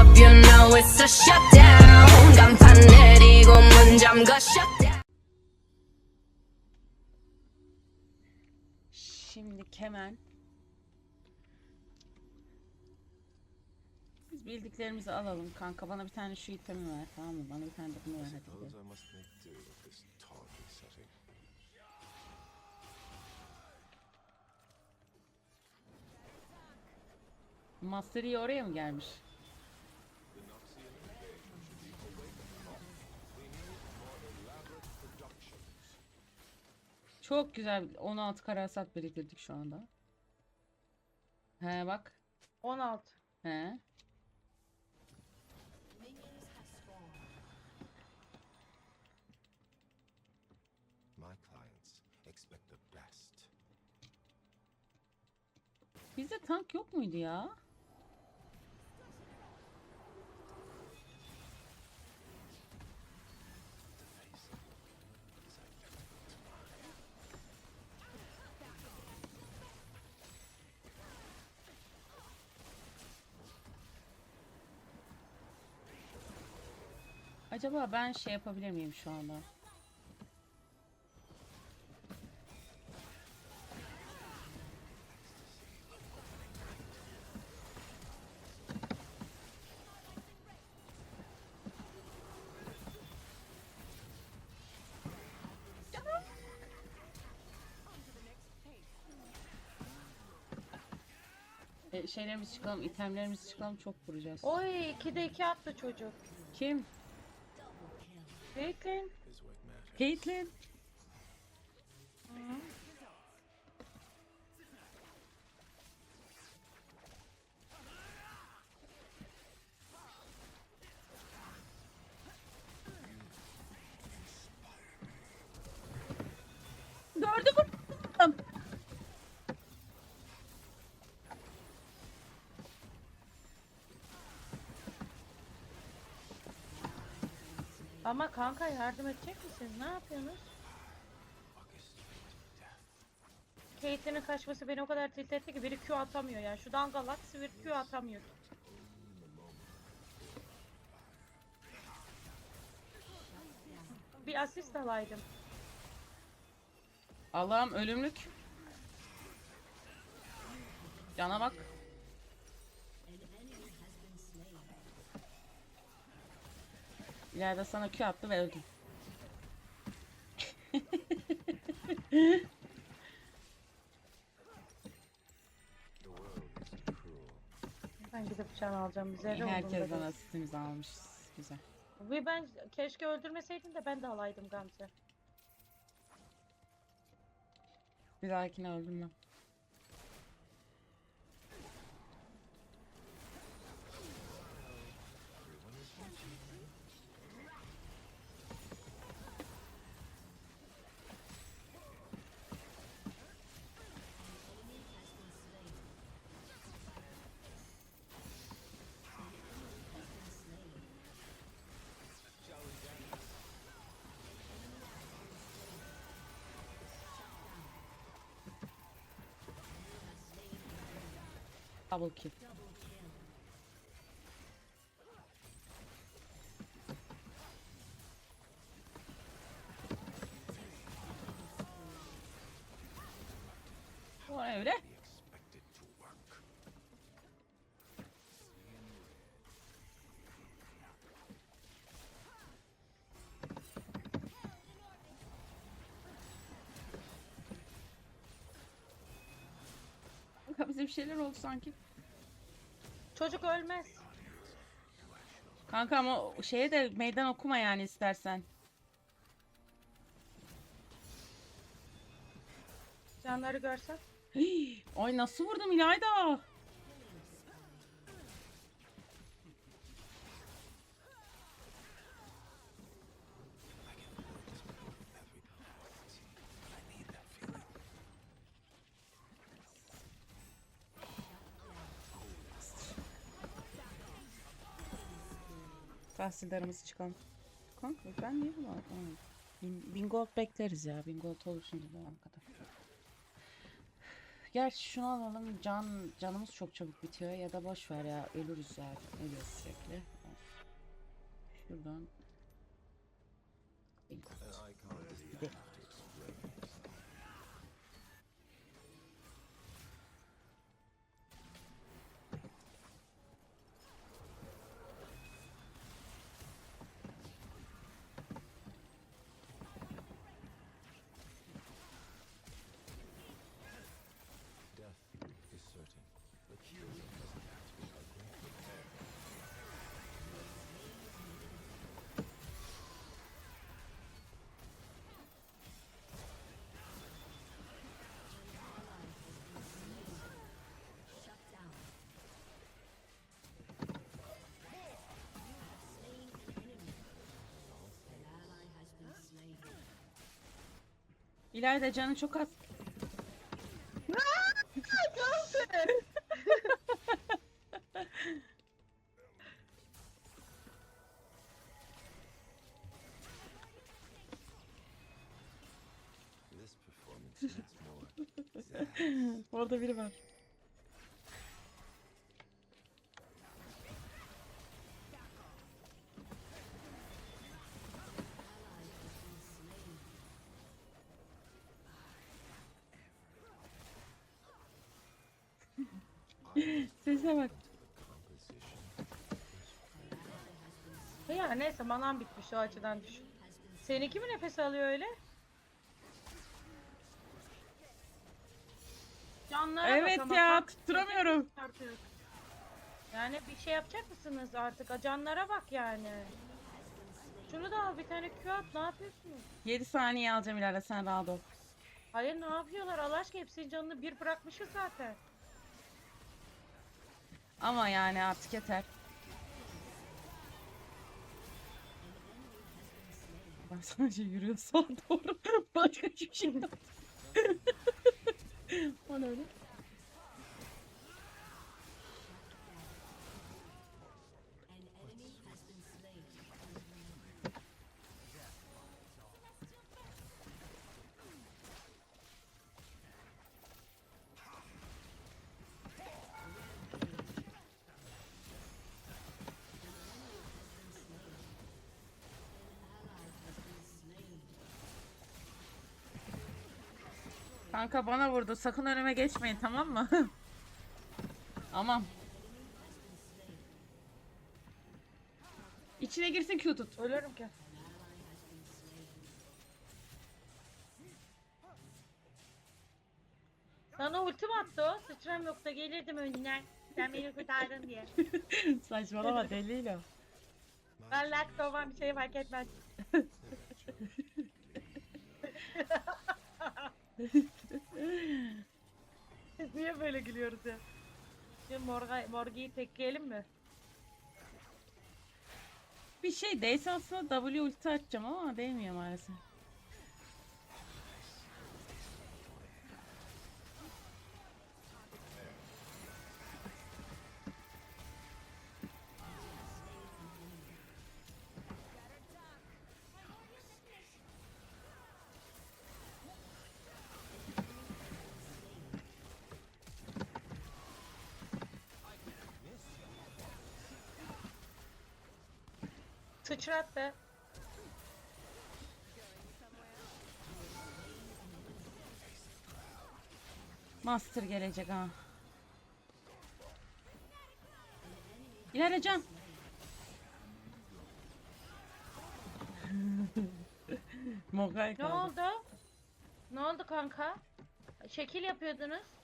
up, you know it's a shutdown. 간판 내리고 문 잠가 shutdown. Şimdi hemen biz bildiklerimizi alalım kanka. Bana bir tane şu itemi ver tamam mı? Bana bir tane de bunu ver hadi. Suppose gidelim. I must make do with this tawdry setting. Master Yi oraya mı gelmiş? Çok güzel. 16 karasat biriktirdik şu anda. He bak. 16. He. My clients expect the best. Bizde tank yok muydu ya? Acaba ben şey yapabilir miyim şu anda? E, şeylerimiz çıkalım, itemlerimiz çıkalım çok vuracağız. Oy 2'de 2 attı çocuk. Kim? Caitlyn. Caitlyn. Ama kanka yardım edecek misin? Ne yapıyorsunuz? Caitlyn'in kaçması beni o kadar tilt etti ki biri Q atamıyor ya. Şu dangalak sivir Q atamıyor. Bir asist alaydım. Allah'ım ölümlük. Cana bak. İleride sana Q attı ve öldüm. Ben gidip can alacağım. Bize de Herkesten asistimizi almışız. Güzel. Bir ben keşke öldürmeseydin de ben de alaydım Gamze. Bir dahakine öldüm ben. Double kill. Bize bir şeyler oldu sanki. Çocuk ölmez. Kanka ama o şeye de meydan okuma yani istersen. Canları görsen. Hii, Ay nasıl vurdum İlayda? Tahsillerimizi çıkalım. Kanka ben niye alamadım? Bin, bin gold bekleriz ya. Bin gold olur şimdi ana kadar. Gerçi şunu alalım. Can canımız çok çabuk bitiyor ya da boş ver ya ölürüz ya. Ölüyoruz sürekli. Şuradan. And I İleride canı çok az. Orada biri var. Sese bak. Ya neyse manam bitmiş o açıdan düşün. Seninki mi nefes alıyor öyle? Canlara bak Evet ama ya bak, tutturamıyorum. artık. Yani bir şey yapacak mısınız artık? Canlara bak yani. Şunu da al bir tane Q at ne yapıyorsunuz? 7 saniye alacağım ileride sen rahat ol. Hayır ne yapıyorlar Allah aşkına hepsinin canını bir bırakmışız zaten. Ama yani artık yeter. Ben sadece yürüyor sağa doğru. Başka hiçbir şey yok. ne öyle? Kanka bana vurdu. Sakın önüme geçmeyin tamam mı? Aman. İçine girsin Q tut. Ölürüm ki. Sana ultim attı o. Sıçram yoksa gelirdim önüne. Sen beni kurtardın diye. Saçmalama deliyle. Ben lakta olan bir şey fark etmez. Niye böyle gülüyoruz ya? Şimdi Morga, Morgi'yi tekleyelim mi? Bir şey değse aslında W ulti atacağım ama değmiyor maalesef. Sıçrattı. Master gelecek ha. İleride can. Ne kaldı. oldu? Ne oldu kanka? Şekil yapıyordunuz.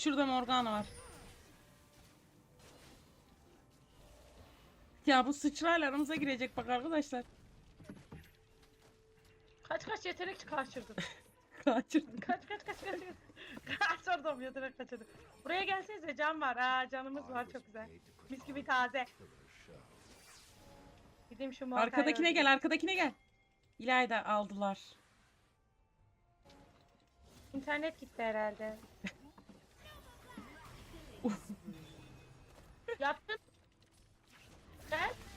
Şurada Morgana var. Ya bu sıçrayla aramıza girecek bak arkadaşlar. Kaç kaç yetenek kaçırdın. Kaçırdım. kaç kaç kaç kaç. Kaç oradan yetenek kaçırdı. Buraya gelsenize can var. Aa canımız var çok güzel. Mis gibi taze. Gideyim şu muhakkayı Arkadakine öldüreyim. gel arkadakine gel. İlayda aldılar. İnternet gitti herhalde. Yaptın. Certain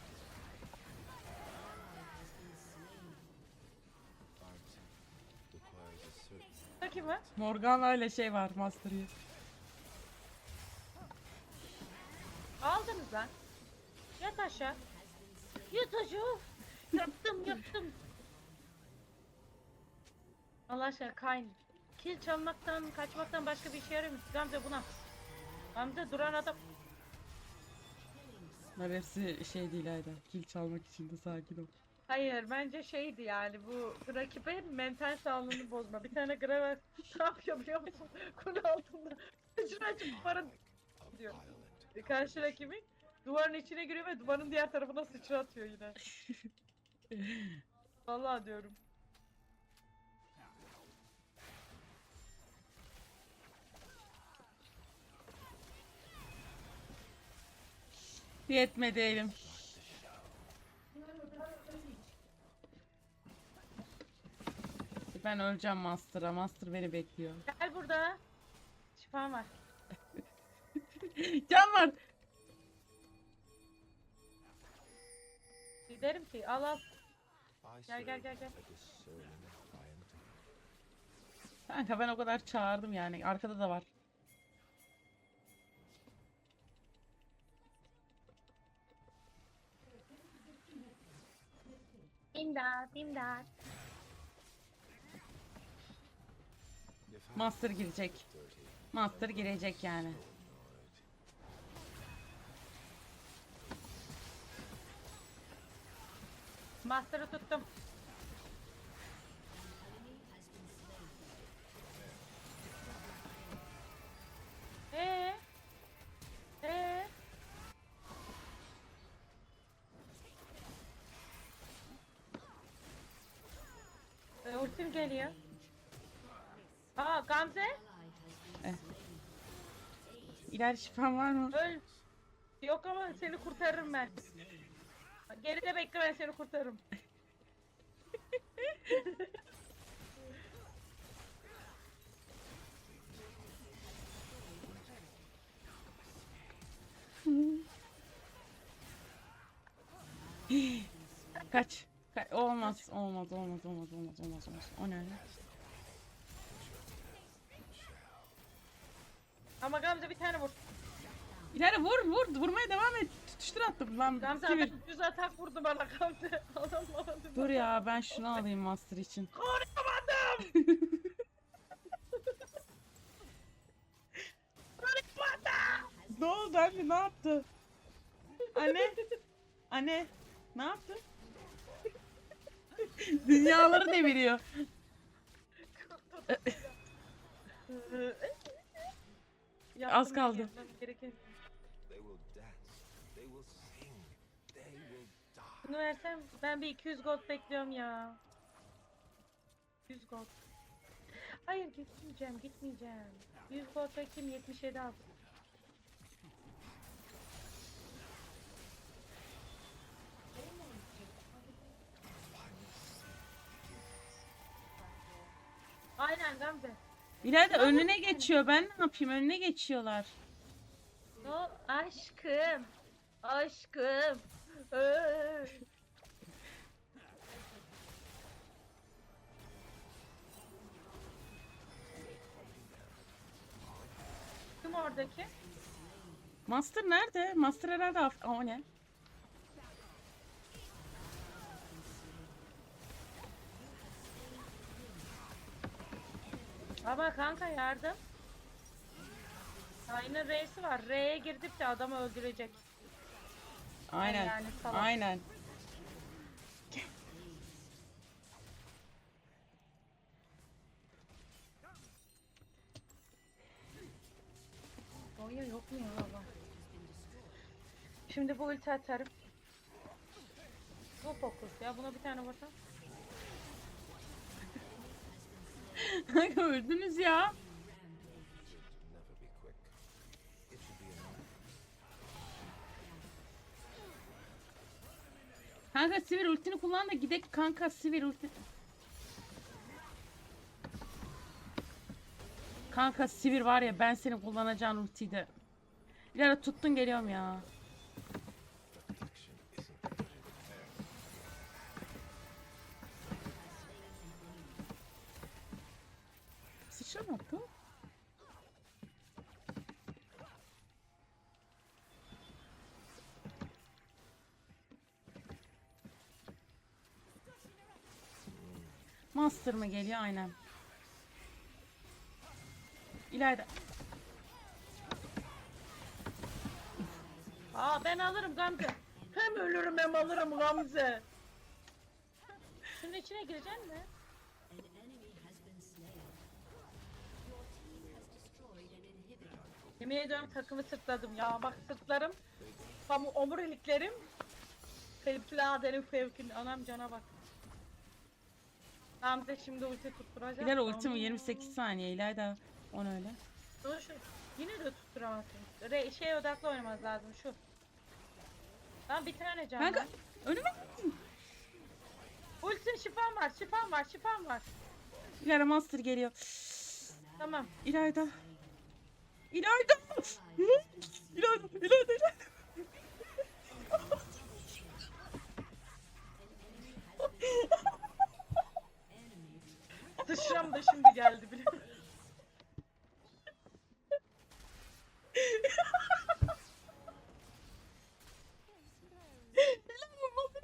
Bakayım mı? Morgan'la öyle şey var Master Yi. Aldınız lan. Yat aşağı. Yat aşağı. Yaptım yaptım. Allah aşkına kayn. Kil çalmaktan, kaçmaktan başka bir işe yaramıyor. Gamze buna. Gamze duran adam. Bunlar hepsi şeydi İlayda. Kil çalmak için de sakin ol. Hayır bence şeydi yani bu rakibin mental sağlığını bozma. Bir tane Graves ne yapıyor biliyor musun? Kule altında. Şunu açıp duvarın a Diyor. karşı rakibin duvarın içine giriyor ve duvarın diğer tarafına sıçratıyor yine. Vallahi diyorum. Yetmedi elim. Ben öleceğim Master'a. Master beni bekliyor. Gel burada. Şifam var. Can var. Giderim ki al al. Gel, gel, gel, gel. Kanka ben o kadar çağırdım yani. Arkada da var. İmdat Master girecek. Master girecek yani. Master'ı tuttum. Geliyor. Aa Gamze İleride şifan var mı? öl. Yok ama seni kurtarırım ben. Geride bekle ben seni kurtarırım. Kaç. Olmaz, olmaz, olmaz, olmaz, olmaz, olmaz, olmaz. O ne? Ama Gamze bir tane vur. İleride vur, vur. Vurmaya devam et. Tutuştur attım lan. Gamze Kibir. adam düz atak vurdu bana Gamze. Adam bana Dur ya ben şunu alayım Master için. Koruyamadım. Koruyamadım. Ne oldu anne ne yaptı? Anne? Anne? Ne yaptı? Dünyaları deviriyor. Az kaldı. Bunu versem ben bir 200 gold bekliyorum ya. 100 gold. Hayır gitmeyeceğim gitmeyeceğim. 100 gold bekleyeyim 77 aldım. Aynen Gamze. İleride önüne geçiyor. Ben ne yapayım? Önüne geçiyorlar. O aşkım. Aşkım. Ee. Kim oradaki? Master nerede? Master herhalde Af- Aa, o ne? Ama kanka yardım. Aynı R'si var. R'ye girdip de adamı öldürecek. Aynen. yani salak. Aynen. Oya yok mu ya baba? Şimdi bu ulti atarım. Bu fokus ya. Buna bir tane vursam. Öldünüz ya. Kanka Sivir ultini kullan da gidek kanka Sivir ulti. Kanka Sivir var ya ben senin kullanacağın ultiyi de. İlara tuttun geliyorum ya. Attı? Master mı geliyor aynen. İleride. Aa ben alırım Gamze. Hem ölürüm hem alırım Gamze. Şunun içine gireceksin mi? Yemin ediyorum takımı sırtladım ya. Bak sırtlarım, kamu omuriliklerim. Fevkaladenin fevkin. Anam cana bak. Gamze şimdi ulti tutturacak. İleride ultim Aman. 28 saniye. İleride 10 öyle. Dur şu. Yine de tutturamazsın. Re şeye odaklı oynamaz lazım şu. Lan bir tane can Kanka önüme. Ultin şifam var, şifam var, şifam var. İleride Master geliyor. Tamam. İlayda. İlayda. İlayda. İlayda. İlayda. Sıçram da şimdi geldi bile.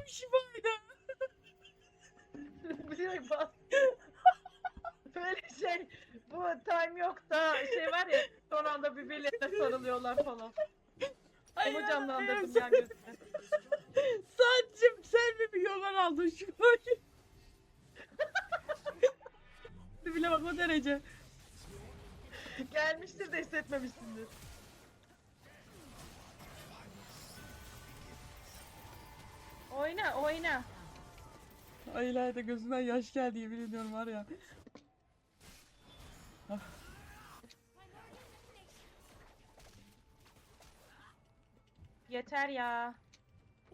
Şifaydı? Biliyorum bas. Böyle şey, bu time yok da şey var ya, son anda birbirlerine sarılıyorlar falan. Onu canlandırdım ya gözüme. Saatçim sen mi bir yoldan aldın şifayı? bile bak o derece. Gelmiştir de hissetmemişsindir. Oyna, oyna. Ay İlayda gözünden yaş geldi yemin ediyorum var ya. Yeter ya.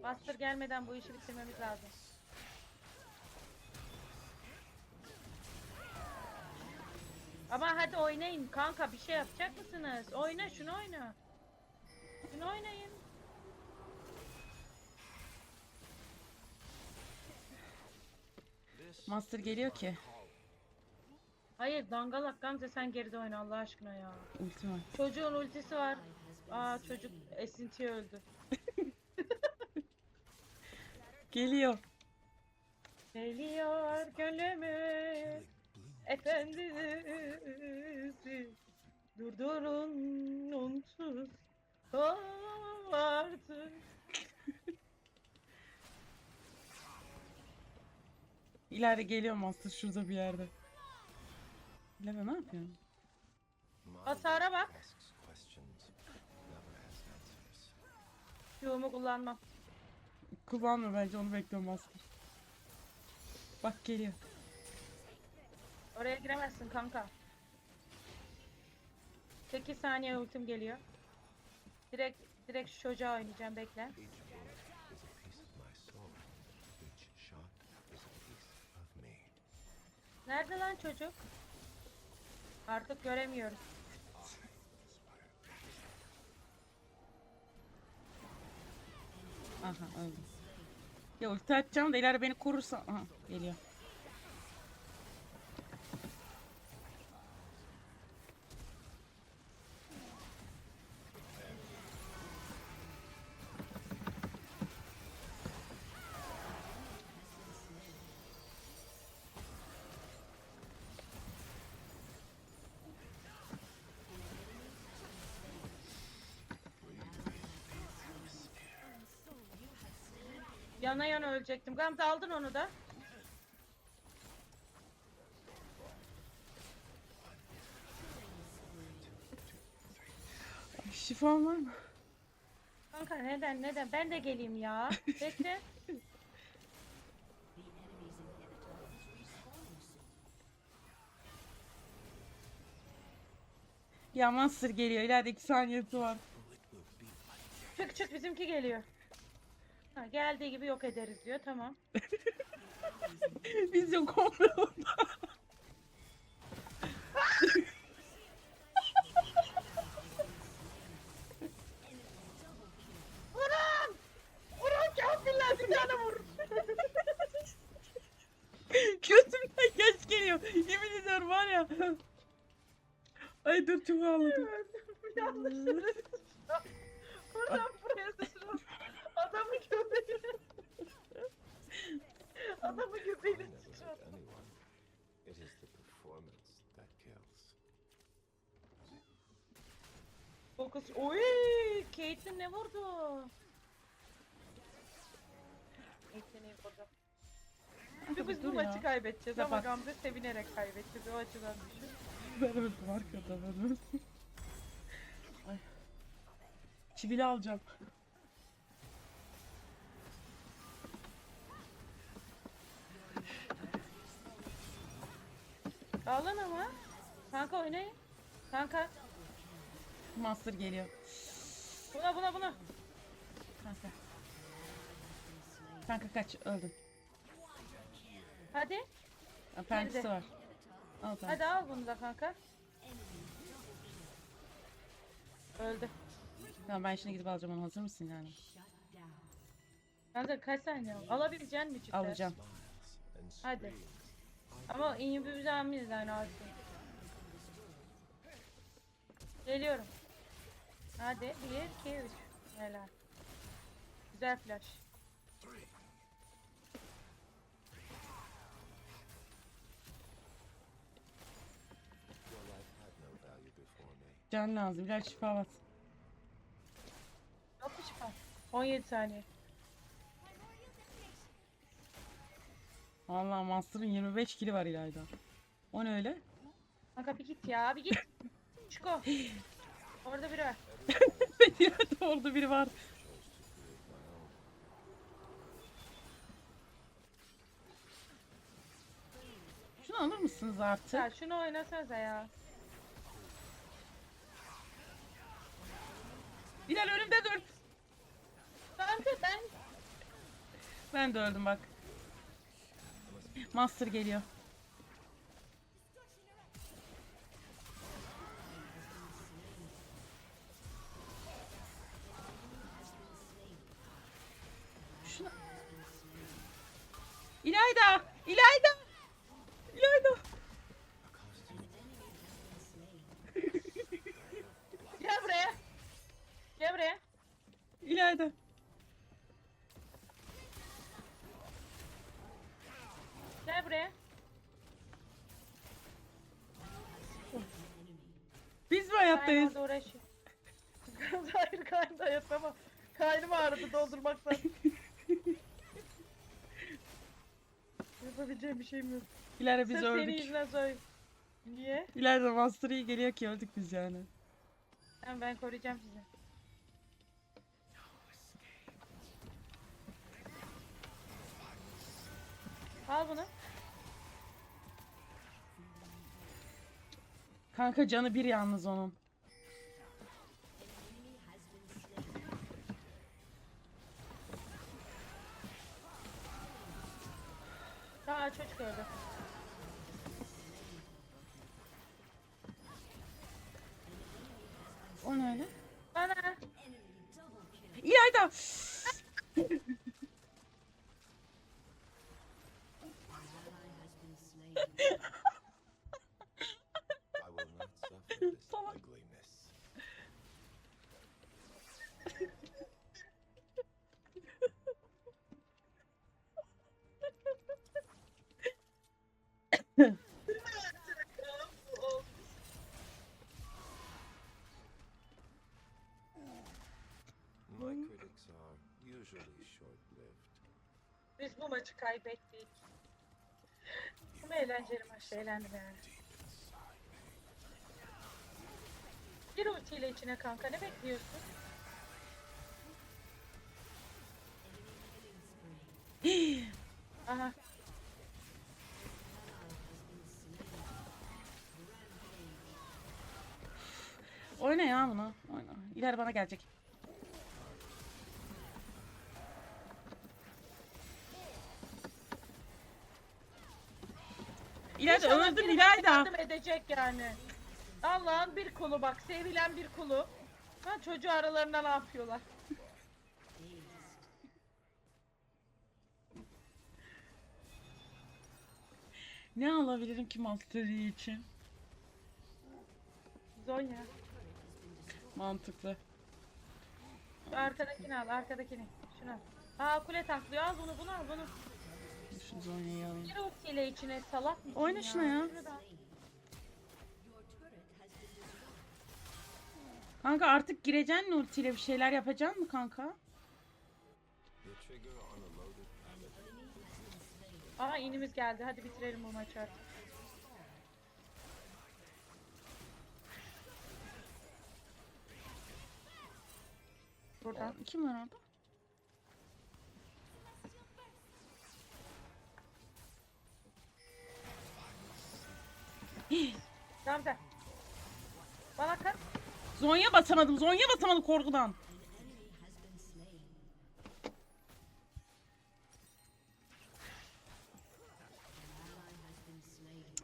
Bastır gelmeden bu işi bitirmemiz lazım. Ama hadi oynayın kanka bir şey yapacak mısınız? Oyna şunu oyna. Şunu oynayın. Master geliyor ki. Hayır dangalak Gamze sen geride oyna Allah aşkına ya. Ultim var. Çocuğun ultisi var. Aa çocuk esintiye öldü. Geliyor. Geliyor gönlümün efendisi Durdurun onsuz artık İleride geliyor Master şurada bir yerde. İleride ne yapıyorsun? Hasara bak. Q'umu kullanmam. Kullanma bence onu bekliyorum Master. Bak geliyor. Oraya giremezsin kanka. 8 saniye ultim geliyor. Direkt direkt şu çocuğa oynayacağım bekle. Nerede lan çocuk? Artık göremiyoruz. Aha öldü. Ya ulti atacağım da ileride beni korursa. Aha geliyor. Yana yana ölecektim. Gamze aldın onu da. Ay, Şifam var mı? Kanka neden neden? Ben de geleyim ya. Bekle. Ya Master geliyor. İleride 2 saniyesi var. Çık çık bizimki geliyor. Ha, geldiği gibi yok ederiz diyor. Tamam. Biz yok olmayalım. Adamın göbeğine I never hurt sıçradım. anyone. It is the performance that kills. Fokus. Oy! Caitlyn ne vurdu? Caitlyn'i vurdu. Kanka Biz bu maçı kaybedeceğiz ama. Gamze sevinerek kaybedeceğiz. O açıdan düşün. Ben öldüm arkada ben öldüm. Ay. Çivili alacağım. Ağlan ama. Kanka oynayın. Kanka. Master geliyor. Buna buna buna. Kanka. Kanka kaç öldüm. Hadi. Nerede? var. Al tamam. Hadi al bunu da kanka. Öldü. Tamam ben şimdi gidip alacağım onu hazır mısın yani? Kanka kaç saniye? Alabilecek misin cidden? Alacağım. Hadi. Ama bir düzenimiz yani artık. Geliyorum. Hadi 1, 2, 3. Helal. Güzel flash. Can lazım. Gel şifa bas. Yok şifa? 17 saniye. Valla Master'ın 25 kili var İlayda. O ne öyle? Kanka bir git ya bir git. Çıko. Orada biri var. İlayda orada biri var. Şunu alır mısınız artık? Ya şunu oynasanıza ya. Bilal önümde dur. Kanka ben Ben de öldüm bak. Master geliyor. Kayn hayattayız? orada uğraşıyor. Hayır Kayn da yatamam. Kaynım ağrıdı doldurmaktan. Yapabileceğim bir şeyim yok. İlayda biz Sırf senin öldük. yüzünden söyle. Niye? İlayda Master iyi geliyor ki öldük biz yani. Ben, ben koruyacağım sizi. Al bunu. Kanka canı bir yalnız onun. Aa çocuk öldü. O ne öyle? Bana. İlayda! bu maçı kaybettik. Ama eğlenceli maç. Eğlendim yani. Gir ultiyle içine kanka. Ne bekliyorsun? Aha. Oyna ya bunu. Oyna. İleri bana gelecek. İlayda İnşallah öldüm İlayda. yardım edecek yani. Allah'ın bir kulu bak sevilen bir kulu. Ha çocuğu aralarında ne yapıyorlar? Ne alabilirim ki Master Yi için? Zonya. Mantıklı. Şu arkadakini al arkadakini. Şunu al. Aa kule taklıyor al bunu bunu al bunu. Şu Zonya'yı alayım. Gir ultiyle içine salak mısın Oyna şuna ya. Şunu da al. Kanka artık gireceksin mi ultiyle bir şeyler yapacaksın mı kanka? Aha inimiz geldi hadi bitirelim bu maçı artık. Buradan. Kim var orada? Zonya basamadım. Zonya basamadım korkudan.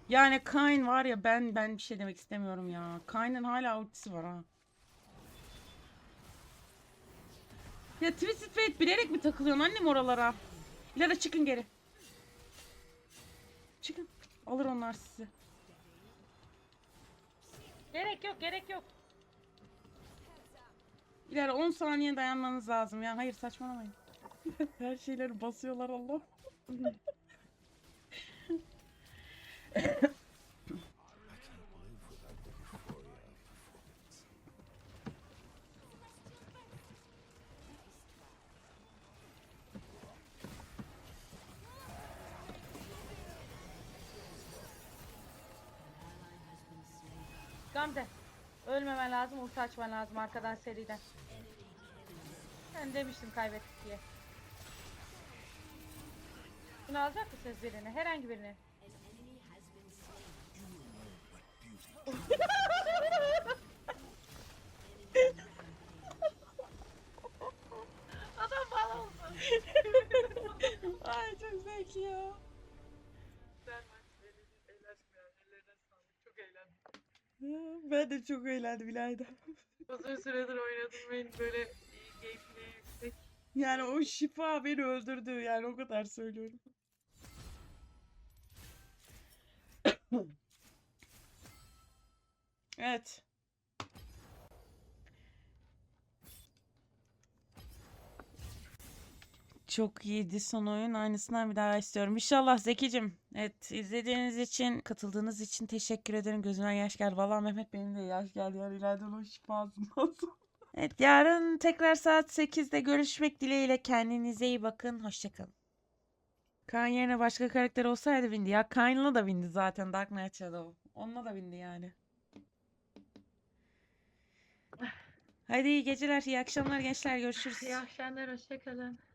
Yani Kayn var ya ben ben bir şey demek istemiyorum ya. Kayn'ın hala ultisi var ha. Ya Twisted Fate bilerek mi takılıyorsun annem oralara? İleride çıkın geri. Çıkın. Alır onlar sizi. Gerek yok gerek yok. İleri 10 saniye dayanmanız lazım ya. Hayır saçmalamayın. Her şeyleri basıyorlar Allah. Ölmemen lazım, ulti açman lazım arkadan seriden. Ben demiştim kaybettik diye. Bunu alacak mısınız birini? Herhangi birini. Adam bana oldu. Ay çok zevkli ya. Ben de çok eğlendim İlayda. Uzun süredir oynadım benim böyle gameplay yüksek. Yani o şifa beni öldürdü yani o kadar söylüyorum. evet. Çok iyiydi son oyun. Aynısından bir daha istiyorum. İnşallah Zekicim. Evet izlediğiniz için, katıldığınız için teşekkür ederim. Gözüme yaş geldi. Vallahi Mehmet benim de yaş geldi. Yani ileriden o şifasından sonra. Evet yarın tekrar saat 8'de görüşmek dileğiyle. Kendinize iyi bakın. Hoşçakalın. Kaan yerine başka karakter olsaydı bindi. Ya Kaan'la da bindi zaten Dark Knight Shadow. Onunla da bindi yani. Hadi iyi geceler, iyi akşamlar gençler. Görüşürüz. İyi akşamlar, hoşçakalın.